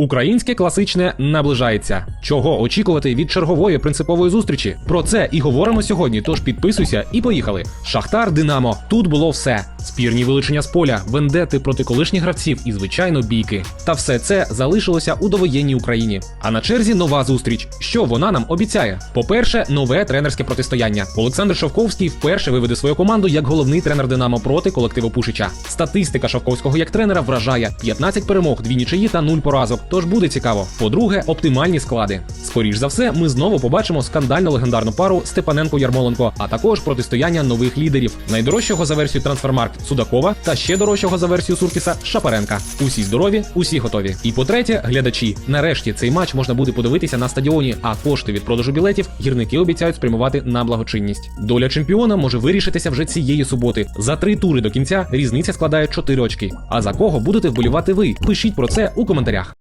Українське класичне наближається. Чого очікувати від чергової принципової зустрічі? Про це і говоримо сьогодні. Тож підписуйся і поїхали. Шахтар Динамо. Тут було все: спірні вилучення з поля, вендети проти колишніх гравців і, звичайно, бійки. Та все це залишилося у довоєнній Україні. А на черзі нова зустріч. Що вона нам обіцяє? По-перше, нове тренерське протистояння. Олександр Шовковський вперше виведе свою команду як головний тренер Динамо проти колективу Пушича. Статистика Шовковського як тренера вражає: 15 перемог, 2 нічиї та 0 поразок. Тож буде цікаво. По-друге, оптимальні склади. Скоріш за все, ми знову побачимо скандально легендарну пару Степаненко-Ярмоленко, а також протистояння нових лідерів, найдорожчого за версію Трансфермаркт Судакова та ще дорожчого за версію Суркіса Шапаренка. Усі здорові, усі готові. І по-третє, глядачі. Нарешті цей матч можна буде подивитися на стадіоні, а кошти від продажу білетів гірники обіцяють спрямувати на благочинність. Доля чемпіона може вирішитися вже цієї суботи. За три тури до кінця різниця складає 4 очки. А за кого будете вболівати ви? Пишіть про це у коментарях.